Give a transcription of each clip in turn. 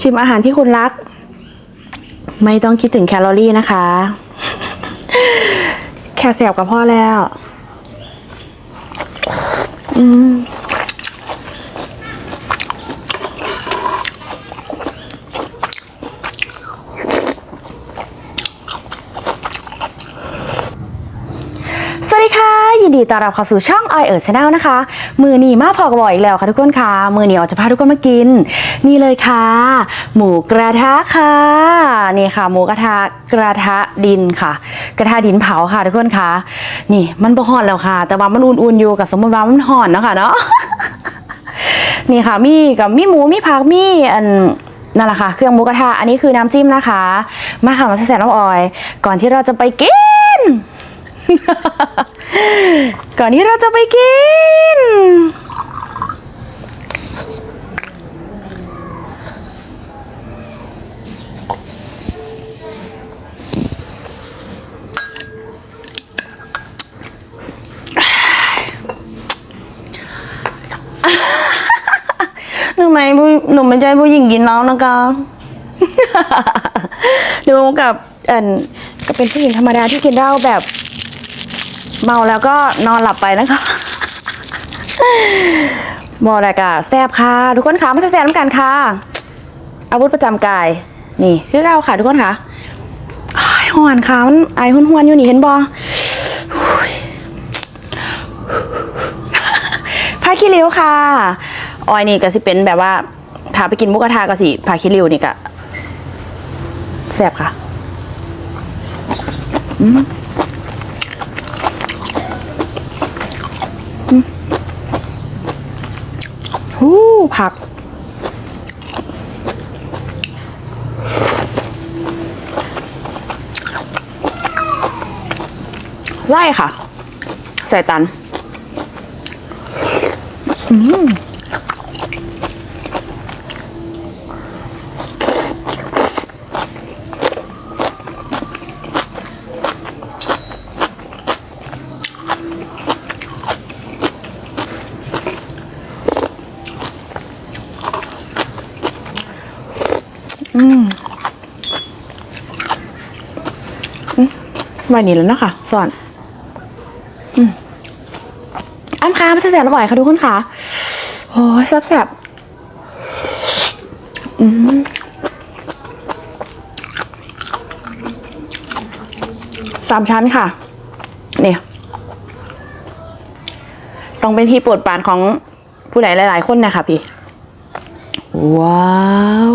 ชิมอาหารที่คุณรัก ไม่ต้องคิดถึงแคลอรี่นะคะ แค่แสบกับพ่อแล้ว อืม สวัสดีค่ะ ยินดีต้อนรับเข้าสู่ช่อง i อยเอิร์ชแนลนะคะ มือนีมาพอกระบอกอีกแล้วค่ะทุกคนค่ะ มือนีออกจะพาทุกคนมากิน นี่เลยค่ะ หมูกระทะค่ะ นี่ค่ะ หมูกระทะกระทะดินค่ะ กระทะดินเผาค่ะทุกคนค่ะ นี่มันบ่ฮ้อนแล้วค่ะ แต่ว่ามันอุ่นๆอยู่กับสมมติว่ามันฮ้อนเนาะค่ะเนาะนี่ค่ะมีกับมีหมูมีผักมีอันนั่นแหละค่ะเครื่องหมูกระทะอันนี้คือน้ำจิ้มนะคะ มาค่ะมาใส่น้ำออย ก่อนที่เราจะไปกิน ก่อนที่เราจะไปกินหนูไมผู้หนูไม่ใช่ผู้หญิงกินแล้วนะคะหนูกับเอ่นก็เป็นผู้หญิงธรรมดาที่กินเหล้าแบบ เมาแล้วก็นอนหลับไปนะคะบอกอะไรกะแซบค่ะ ทุกคนค่ะมาแซบน้ำกันค่ะ อาวุธประจำกาย นี่คือเราค่ะ ทุกคนค่ะอ้หอนค่ะมันไอหุ่นหวนอยู่นี่เห็นบอผ้าขี้ริ้วค่ะออยนี่ก็สิเป็นแบบว่าถ้าไปกินมุกกระทะก็สิผ้าขี้ริ้วนี่ก็แซบค่ะ อืมหู ผัก ไล่ค่ะ ใส่ตัน อืม วันนี้แล้วนะคะสอนอืมอ้ำค้าม่ใช่แสบระบ่อยค่ะทุกคนค่ะโอ้ยแซ่บแซ่บอืมสามชั้นค่ะ เนี่ย ต้องเป็นที่โปรดปรานของผู้ใดหลาย ๆ คนนะคะพี่ ว้าว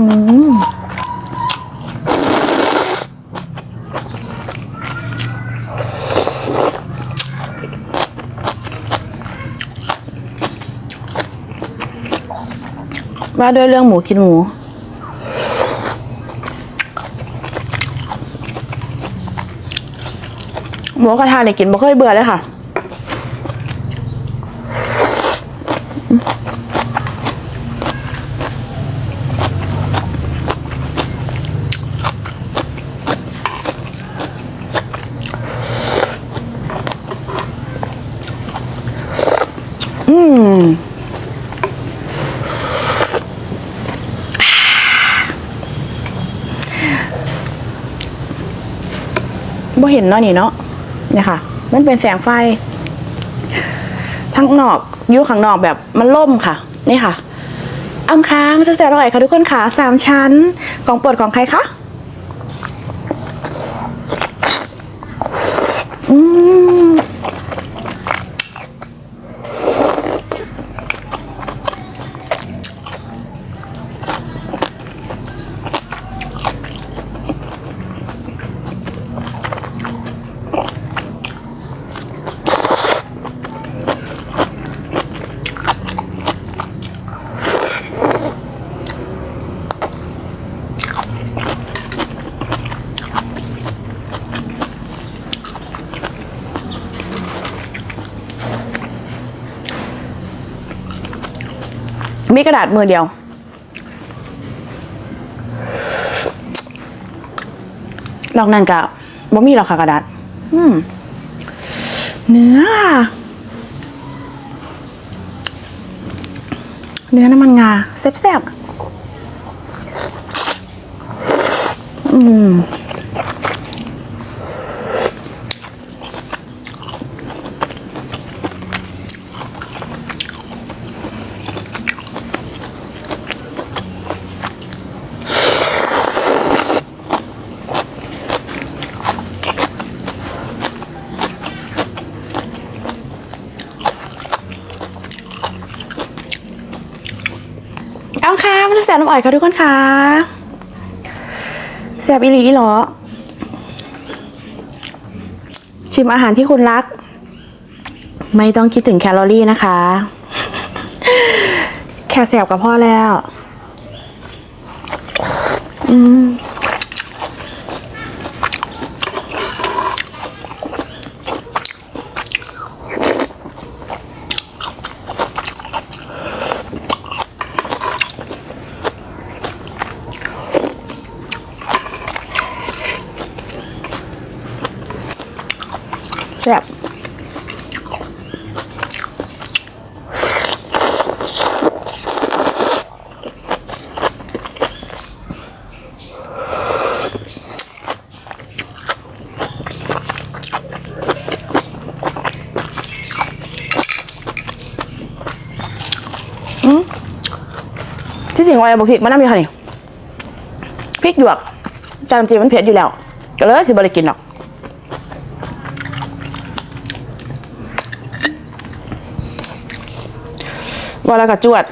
ว่าด้วยเรื่องหมูกินหมูหมูกระทะเนี่ยกินบ่เคยเบื่อเลยค่ะ อืม บ่ เห็นเนาะนี่เนาะเนี่ยค่ะ มันเป็นแสงไฟ ทั้งนอกอยุข้างนอกแบบมันล่มค่ะ นี่ค่ะอำค้ามันจะแสนอร่อยค่ะทุกคนค่ะสามชั้น ของโปรดของใครคะ มีกระดาษมือเดียว ลองนั่นกะบ่มีหรอกค่ะกระดาษ อืม เนื้อค่ะเนื้อน้ำมันงาแซ่บๆอืม เอาค่ะมันจะแสบน้ำ อ่อยค่ะทุกคนค่ะแซบอีหลีอีหรอ ชิมอาหารที่คุณรัก ไม่ต้องคิดถึงแคลอรี่นะคะ แค่แซบกับพ่อแล้ว อืม แซ่บอืมที่จริงว่าบอกพริกมันน่ามีค่ะนี่พริกหยวกจามจีมันเผ็ดอยู่แล้ว ก็เลยสิบริกินหรอก ว่าแล้วก็จวด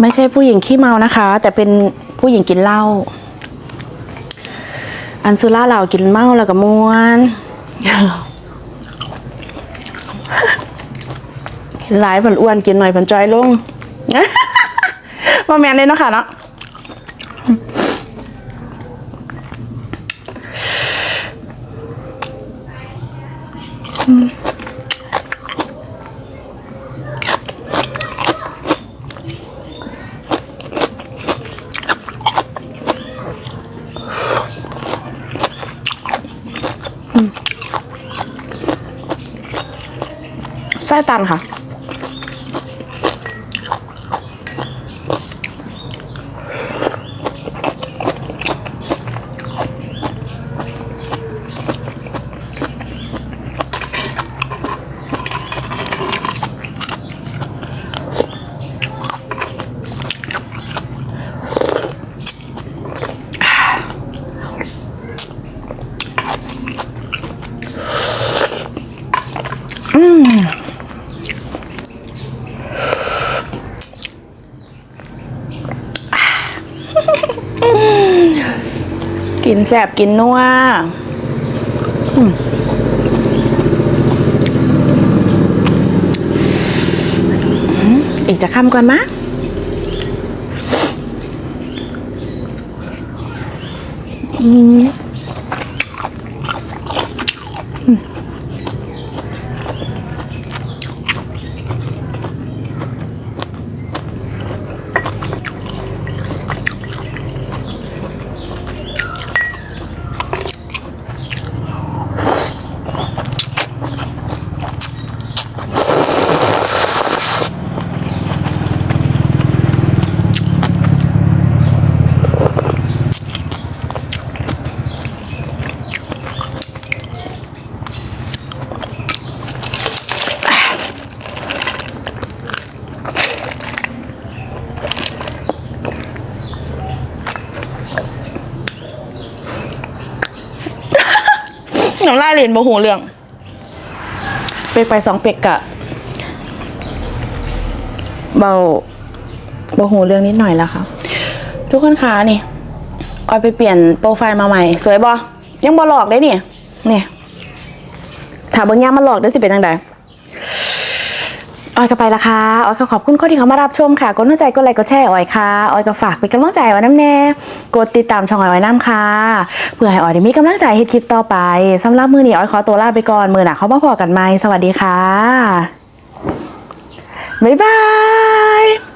ไม่ใช่ผู้หญิงขี้เมานะคะ แต่เป็นผู้หญิงกินเหล้าอันซูล่าเหลากินเมาแล้วก็ม้วนหลายผลอ้วนกินหน่อยผลจอยลง ว่าแมนเลยเนาะค่ะเนาะไส้ตันค่ะ แซ่บกินนัวอีกจะคำก่อนมะอืม น้องล่าเหรียญโมโหเรื่อง เปกไปสองเปกกะเบาโมโหเรื่องนิดหน่อยแล้วค่ะ ทุกคนคะนี่ออยไปเปลี่ยนโปรไฟล์มาใหม่ สวยบอยังบอหลอกได้นี่เนี่ยถามบางยามมาหลอกได้สิเป็นยังไง ออยก็ไปละค่ะออยก็ขอบคุณคนที่เขามารับชมค่ะกดหัวใจกดไลค์กดแชร์ออยค่ะออยก็ฝากเป็นกำลังใจไว้น้ำแน่กดติดตามช่องออยไว้น้ำค่ะเพื่อให้ออยได้มีกำลังใจให้คลิปต่อไปสำหรับมือนี้ออยขอตัวลาไปก่อนมือหน้าเขามาพอกันไหมสวัสดีค่ะบ๊ายบาย